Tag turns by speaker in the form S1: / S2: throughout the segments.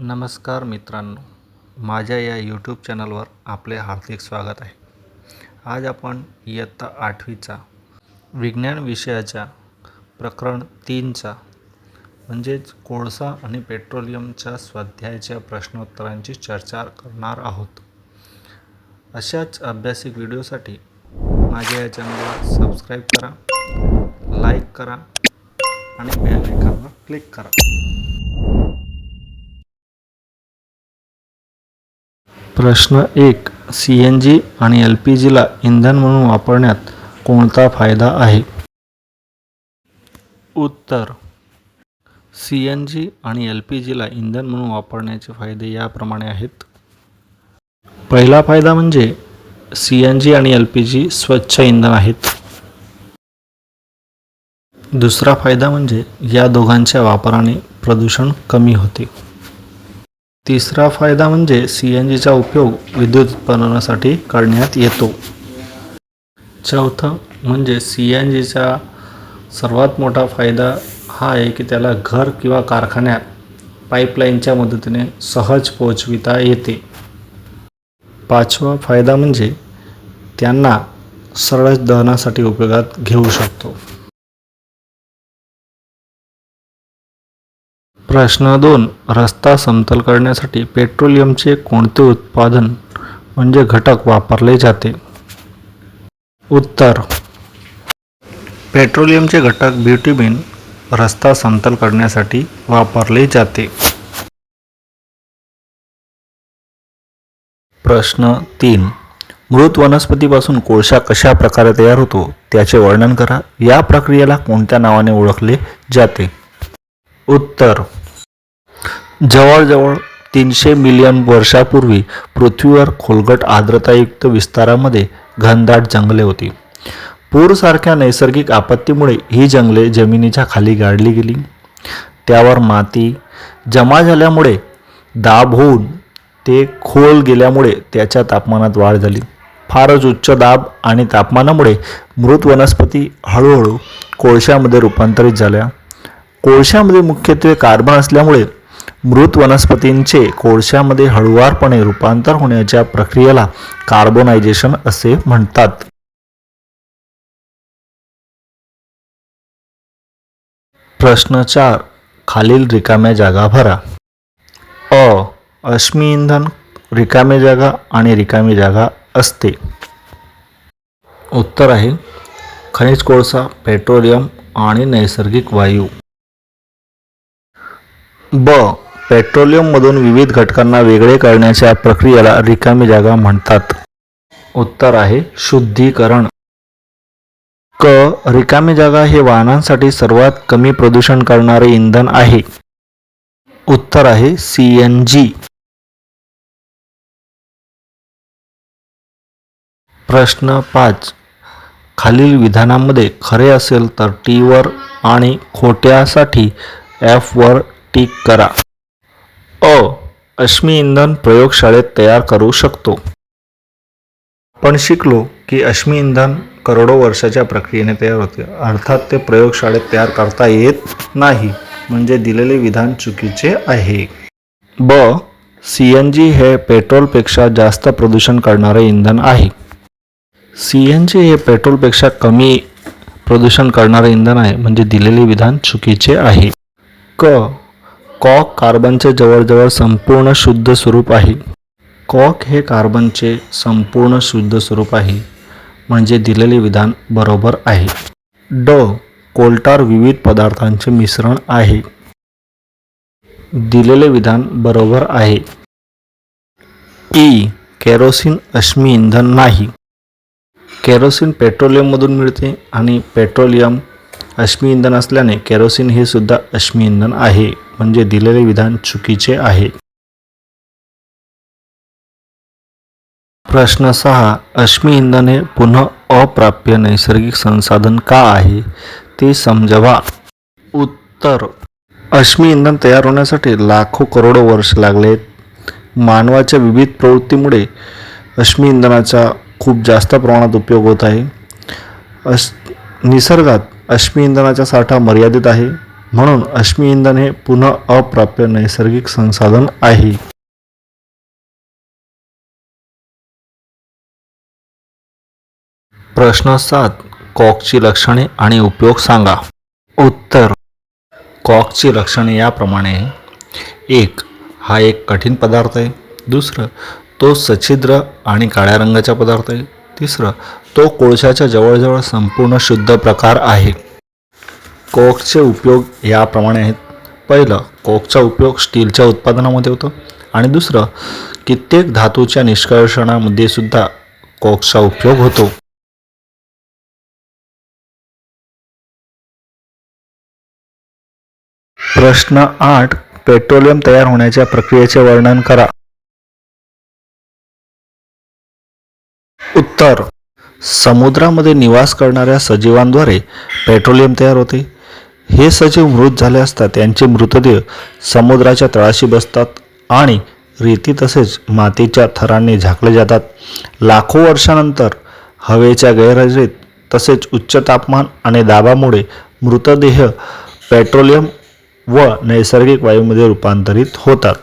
S1: नमस्कार मित्रांनो. माझ्या या यूट्यूब चॅनलवर आपले हार्दिक स्वागत आहे. आज आपण इयत्ता आठवीचा विज्ञान विषयाच्या प्रकरण तीनचा म्हणजेच कोळसा आणि पेट्रोलियमच्या स्वाध्यायाच्या प्रश्नोत्तरांची चर्चा करणार आहोत. अशाच अभ्यासिक व्हिडिओसाठी माझ्या या चॅनलला सबस्क्राईब करा लाईक करा आणि बेल आयकॉनवर क्लिक करा. प्रश्न एक सी एन जी आणि एल पी जीला इंधन म्हणून वापरण्यात कोणता फायदा आहे? उत्तर सी एन जी आणि एल पी जीला इंधन म्हणून वापरण्याचे फायदे याप्रमाणे आहेत. पहिला फायदा म्हणजे सी एन जी आणि एल पी जी स्वच्छ इंधन आहेत. दुसरा फायदा म्हणजे या दोघांच्या वापराने प्रदूषण कमी होते. तिसरा फायदा म्हणजे सी एन जीचा उपयोग विद्युत उत्पादनासाठी करण्यात येतो. चौथं म्हणजे सी एन जीचा सर्वात मोठा फायदा हा आहे की त्याला घर किंवा कारखान्यात पाईपलाईनच्या मदतीने सहज पोचविता येते. पाचवा फायदा म्हणजे त्यांना सरळ दहनासाठी उपयोगात घेऊ शकतो. प्रश्न दोन. रस्ता समतल करण्यासाठी पेट्रोलियमचे कोणते उत्पादन म्हणजे घटक वापरले जाते? उत्तर. पेट्रोलियमचे घटक ब्युटीबिन रस्ता समतल करण्यासाठी वापरले जाते. प्रश्न तीन. मृत वनस्पतीपासून कोळसा कशा प्रकारे तयार होतो? त्याचे वर्णन करा. या प्रक्रियेला कोणत्या नावाने ओळखले जाते? उत्तर. जवळजवळ तीनशे मिलियन वर्षापूर्वी पृथ्वीवर खोलगट आर्द्रतायुक्त विस्तारामध्ये घनदाट जंगले होती. पूरसारख्या नैसर्गिक आपत्तीमुळे ही जंगले जमिनीच्या खाली गाडली गेली. त्यावर माती जमा झाल्यामुळे दाब होऊन ते खोल गेल्यामुळे त्याच्या तापमानात वाढ झाली. फारच उच्च दाब आणि तापमानामुळे मृत वनस्पती हळूहळू कोळशामध्ये रूपांतरित झाल्या. कोळशामध्ये मुख्यत्वे कार्बन असल्यामुळे मृत वनस्पतींचे कोळशामध्ये हळुवारपणे रूपांतर होण्याच्या प्रक्रियेला कार्बोनायझेशन असे म्हणतात. प्रश्न चार. खालील रिकाम्या जागा भरा. अ. अश्मी इंधन रिकामी जागा आणि रिकामी जागा असते. उत्तर आहे. खनिज कोळसा पेट्रोलियम आणि नैसर्गिक वायू. ब. पेट्रोलियममधून विविध घटकांना वेगळे करण्याच्या प्रक्रियेला रिकामी जागा म्हणतात. उत्तर आहे शुद्धीकरण. क. रिकामी जागा हे वाहनांसाठी सर्वात कमी प्रदूषण करणारे इंधन आहे. उत्तर आहे सी एन जी. प्रश्न पाच. खालील विधानामध्ये खरे असेल तर टी वर आणि खोट्यासाठी एफ वर टिक करा. अ अश्मी इंधन प्रयोगशाळेत तयार करू शकतो. आपण शिकलो की अश्मी इंधन करोडो वर्षाच्या प्रक्रियेने तयार होते. अर्थात ते प्रयोगशाळेत तयार करता येत नाही म्हणजे दिलेले विधान चुकीचे आहे. ब सी एन जी हे पेट्रोलपेक्षा जास्त प्रदूषण करणारे इंधन आहे. सी एन जी हे पेट्रोलपेक्षा कमी प्रदूषण करणारे इंधन आहे म्हणजे दिलेले विधान चुकीचे आहे. क कॉक कार्बनचे जवळजवळ संपूर्ण शुद्ध स्वरूप आहे. कॉक हे कार्बनचे संपूर्ण शुद्ध स्वरूप आहे म्हणजे दिलेले विधान बरोबर आहे. ड कोल्टार विविध पदार्थांचे मिश्रण आहे. दिलेले विधान बरोबर आहे. ई केरोसिन अश्मी इंधन नाही. केरोसिन पेट्रोलियममधून मिळते आणि पेट्रोलियम अश्मी इंधन असल्याने केरोसिन हे सुद्धा अश्मी इंधन आहे. म्हणजे दिलेले विधान चुकीचे आहे. प्रश्न सहा अश्मी इंधन हे पुन्हा अप्राप्य नैसर्गिक संसाधन का आहे ते समजवा. उत्तर अश्मी इंधन तयार होण्यासाठी लाखो करोडो वर्ष लागले मानवाच्या विविध प्रवृत्तीमुळे अश्मी इंधनाचा खूप जास्त प्रमाणात उपयोग होत आहे. अश निसर्गात अश्मी इंधनाचा साठा मर्यादित आहे. म्हणून अश्मी इंधन हे पुन्हा अप्राप्य नैसर्गिक संसाधन आहे. प्रश्न सात कॉकची लक्षणे आणि उपयोग सांगा. उत्तर. कॉकची लक्षणे याप्रमाणे. एक हा एक कठीण पदार्थ आहे. दुसरं तो सच्छिद्र आणि काळ्या रंगाचा पदार्थ आहे. तिसरं तो कोळशाच्या जवळजवळ संपूर्ण शुद्ध प्रकार आहे. कोकचे उपयोग याप्रमाणे आहेत. पहिलं कोकचा उपयोग स्टीलच्या उत्पादनामध्ये होतो. आणि दुसरं कित्येक धातूच्या निष्कर्षणामध्ये सुद्धा कोकचा उपयोग होतो. प्रश्न आठ पेट्रोलियम तयार होण्याच्या प्रक्रियेचे वर्णन करा. उत्तर समुद्रामध्ये निवास करणाऱ्या सजीवांद्वारे पेट्रोलियम तयार होते. हे सजीव मृत झाले असता त्यांचे मृतदेह समुद्राच्या तळाशी बसतात आणि रेती तसेच मातीच्या थरांनी झाकले जातात. लाखो वर्षानंतर हवेच्या गैरहजेरीत तसेच उच्च तापमान आणि दाबामुळे मृतदेह पेट्रोलियम व नैसर्गिक वायूमध्ये रूपांतरित होतात.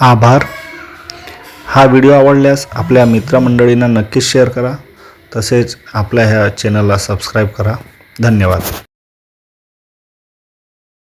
S1: आभार. हा व्हिडिओ आवडल्यास आपल्या मित्रमंडळींना नक्कीच शेअर करा. तसेच आपल्या ह्या चॅनलला सबस्क्राईब करा. धन्यवाद.